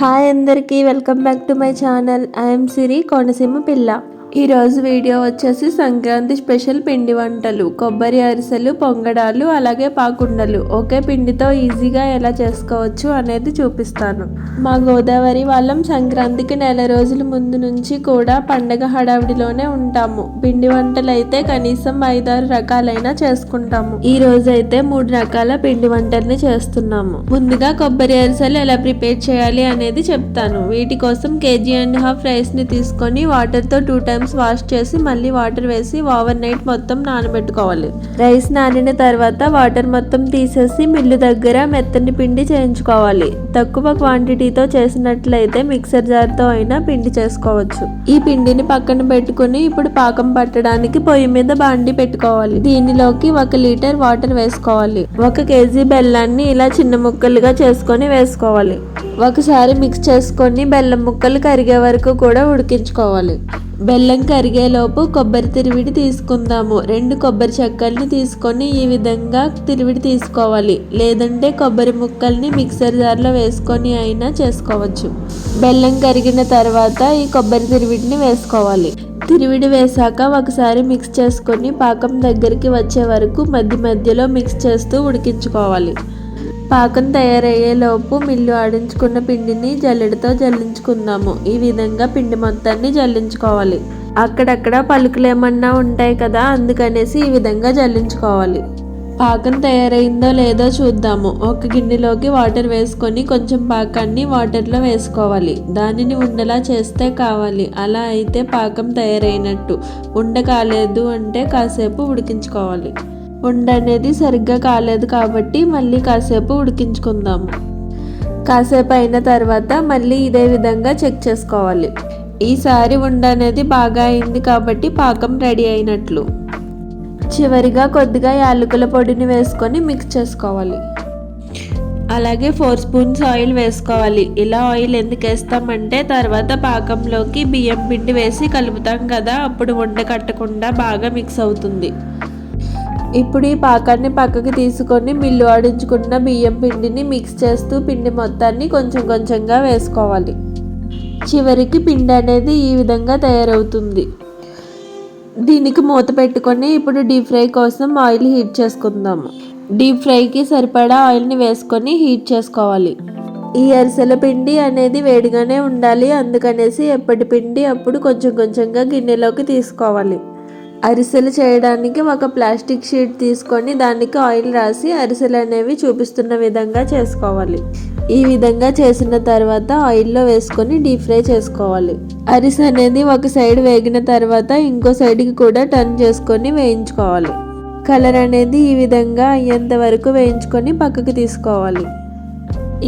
Hi అందరికీ welcome back to my channel. I'm Siri Konaseema Pilla. ఈరోజు video వచ్చేసి Sankranti special పిండి వంటలు. కొబ్బరి అరిసెలు పొంగడాలు అలాగే పాకుండలు ఒకే పిండితో ఈజీగా ఎలా చేసుకోవచ్చు అనేది చూపిస్తాను. మా గోదావరి వాళ్ళం సంక్రాంతికి నెల రోజుల ముందు నుంచి కూడా పండగ హడావిడిలోనే ఉంటాము. పిండి వంటలు అయితే కనీసం ఐదారు రకాలైనా చేసుకుంటాము. ఈ రోజు అయితే మూడు రకాల పిండి వంటల్ని చేస్తున్నాము. ముందుగా కొబ్బరి అరిసెలు ఎలా ప్రిపేర్ చేయాలి అనేది చెప్తాను. వీటి కోసం కేజీ అండ్ హాఫ్ రైస్ని తీసుకొని వాటర్తో టూ టైమ్స్ వాష్ చేసి మళ్ళీ వాటర్ వేసి ఓవర్ నైట్ మొత్తం నానబెట్టుకోవాలి. రైస్ నానిన తర్వాత వాటర్ మొత్తం తీసేసి మిల్లు దగ్గర మెత్తని పిండి చేయించుకోవాలి. తక్కువ క్వాంటిటీతో చేసినట్లయితే మిక్సర్ జార్తో అయినా పిండి చేసుకోవచ్చు. ఈ పిండిని పక్కన పెట్టుకుని ఇప్పుడు పాకం పట్టడానికి పొయ్యి మీద బాండి పెట్టుకోవాలి. దీనిలోకి ఒక లీటర్ వాటర్ వేసుకోవాలి. ఒక కేజీ బెల్లాన్ని ఇలా చిన్న ముక్కలుగా చేసుకొని వేసుకోవాలి. ఒకసారి మిక్స్ చేసుకొని బెల్లం ముక్కలు కరిగే వరకు కూడా ఉడికించుకోవాలి. బెల్లం కరిగేలోపు కొబ్బరి తిరివిడి తీసుకుందాము. రెండు కొబ్బరి చెక్కల్ని తీసుకొని ఈ విధంగా తిరివిడి తీసుకోవాలి. లేదంటే కొబ్బరి ముక్కల్ని మిక్సర్ జార్లో వేసుకొని అయినా చేసుకోవచ్చు. బెల్లం కరిగిన తర్వాత ఈ కొబ్బరి తిరివిడిని వేసుకోవాలి. తిరివిడి వేసాక ఒకసారి మిక్స్ చేసుకొని పాకం దగ్గరికి వచ్చే వరకు మధ్య మధ్యలో మిక్స్ చేస్తూ ఉడికించుకోవాలి. పాకం తయారయ్యేలోపు మిల్లు ఆడించుకున్న పిండిని జల్లెడతో జల్లించుకుందాము. ఈ విధంగా పిండి మొత్తాన్ని జల్లించుకోవాలి. అక్కడక్కడ పలుకులు ఏమన్నా ఉంటాయి కదా అందుకనేసి ఈ విధంగా జల్లించుకోవాలి. పాకం తయారైందో లేదో చూద్దాము. ఒక గిన్నెలోకి వాటర్ వేసుకొని కొంచెం పాకాన్ని వాటర్లో వేసుకోవాలి. దానిని ఉండలా చేస్తే కావాలి. అలా అయితే పాకం తయారైనట్టు. ఉండ కాలేదు అంటే కాసేపు ఉడికించుకోవాలి. ఉండ అనేది సరిగ్గా కాలేదు కాబట్టి మళ్ళీ కాసేపు ఉడికించుకుందాము కాసేపు అయిన తర్వాత మళ్ళీ ఇదే విధంగా చెక్ చేసుకోవాలి. ఈసారి ఉండ అనేది బాగా అయింది కాబట్టి పాకం రెడీ అయినట్లు. చివరిగా కొద్దిగా యాలకుల పొడిని వేసుకొని మిక్స్ చేసుకోవాలి. అలాగే ఫోర్ స్పూన్స్ ఆయిల్ వేసుకోవాలి. ఇలా ఆయిల్ ఎందుకు వేస్తామంటే తర్వాత పాకంలోకి బియ్యం పిండి వేసి కలుపుతాం కదా అప్పుడు వండ కట్టకుండా బాగా మిక్స్ అవుతుంది. ఇప్పుడు ఈ పాకాన్ని పక్కకి తీసుకొని మిల్లు ఆడించుకున్న బియ్యం పిండిని మిక్స్ చేస్తూ పిండి మొత్తాన్ని కొంచెం కొంచెంగా వేసుకోవాలి. చివరికి పిండి అనేది ఈ విధంగా తయారవుతుంది. దీనికి మూత పెట్టుకొని ఇప్పుడు డీప్ ఫ్రై కోసం ఆయిల్ హీట్ చేసుకుందాము. డీప్ ఫ్రైకి సరిపడా ఆయిల్ని వేసుకొని హీట్ చేసుకోవాలి. ఈ అరిసెల పిండి అనేది వేడిగానే ఉండాలి అందుకనేసి ఎప్పటి పిండి అప్పుడు కొంచెం కొంచెంగా గిన్నెలోకి తీసుకోవాలి. అరిసెలు చేయడానికి ఒక ప్లాస్టిక్ షీట్ తీసుకొని దానికి ఆయిల్ రాసి అరిసెలు అనేవి చూపిస్తున్న విధంగా చేసుకోవాలి. ఈ విధంగా చేసిన తర్వాత ఆయిల్లో వేసుకొని డీప్ ఫ్రై చేసుకోవాలి. అరిసె అనేది ఒక సైడ్ వేగిన తర్వాత ఇంకో సైడ్కి కూడా టర్న్ చేసుకొని వేయించుకోవాలి. కలర్ అనేది ఈ విధంగా అయ్యేంత వరకు వేయించుకొని పక్కకు తీసుకోవాలి.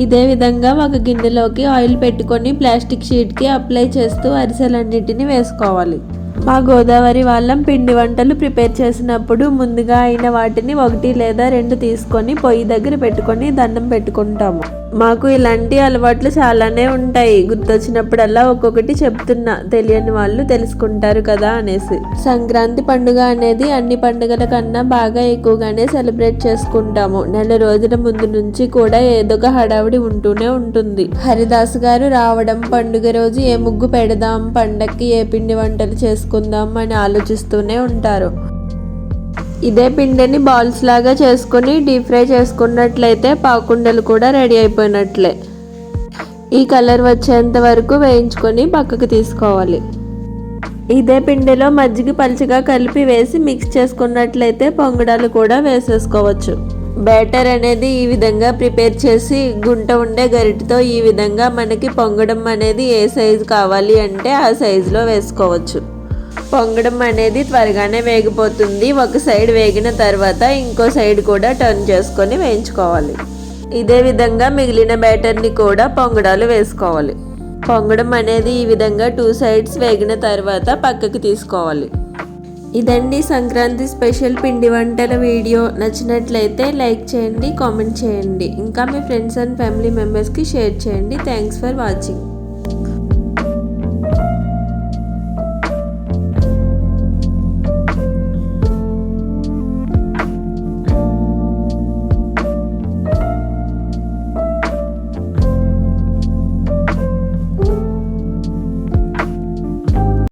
ఇదే విధంగా ఒక గిన్నెలోకి ఆయిల్ పెట్టుకొని ప్లాస్టిక్ షీట్కి అప్లై చేస్తూ అరిసెలన్నిటిని వేసుకోవాలి. మా గోదావరి వాళ్ళం పిండి వంటలు ప్రిపేర్ చేసినప్పుడు ముందుగా అయిన వాటిని ఒకటి లేదా రెండు తీసుకొని పొయ్యి దగ్గర పెట్టుకొని దండం పెట్టుకుంటాము. మాకు ఇలాంటి అలవాట్లు చాలానే ఉంటాయి. గుర్తొచ్చినప్పుడల్లా ఒక్కొక్కటి చెప్తున్నా. తెలియని వాళ్ళు తెలుసుకుంటారు కదా అనేసి. సంక్రాంతి పండుగ అనేది అన్ని పండుగల కన్నా బాగా ఎక్కువగానే సెలబ్రేట్ చేసుకుంటాము. నెల రోజుల ముందు నుంచి కూడా ఏదో ఒక హడావిడి ఉంటూనే ఉంటుంది. హరిదాస్ గారు రావడం పండుగ రోజు ఏ ముగ్గు పెడదాం పండక్కి ఏ పిండి వంటలు చేసుకుందాం అని ఆలోచిస్తూనే ఉంటారు. ఇదే పిండిని బాల్స్ లాగా చేసుకొని డీప్ ఫ్రై చేసుకున్నట్లయితే పాకుండలు కూడా రెడీ అయిపోయినట్లే. ఈ కలర్ వచ్చేంత వరకు వేయించుకొని పక్కకు తీసుకోవాలి. ఇదే పిండిలో మజ్జిగ పలుచగా కలిపి వేసి మిక్స్ చేసుకున్నట్లయితే పొంగడాలు కూడా వేసేసుకోవచ్చు. బ్యాటర్ అనేది ఈ విధంగా ప్రిపేర్ చేసి గుంట ఉండే గరిటతో ఈ విధంగా మనకి పొంగడం అనేది ఏ సైజు కావాలి అంటే ఆ సైజులో వేసుకోవచ్చు. పొంగడం అనేది త్వరగానే వేగిపోతుంది. ఒక సైడ్ వేగిన తర్వాత ఇంకో సైడ్ కూడా టర్న్ చేసుకొని వేయించుకోవాలి. ఇదే విధంగా మిగిలిన బ్యాటర్ని కూడా పొంగడాలు వేసుకోవాలి. పొంగడం అనేది ఈ విధంగా టూ సైడ్స్ వేగిన తర్వాత పక్కకి తీసుకోవాలి. ఇదండి సంక్రాంతి స్పెషల్ పిండి వంటల వీడియో. నచ్చినట్లయితే లైక్ చేయండి కామెంట్ చేయండి. ఇంకా మీ ఫ్రెండ్స్ అండ్ ఫ్యామిలీ మెంబర్స్కి షేర్ చేయండి. Thanks for watching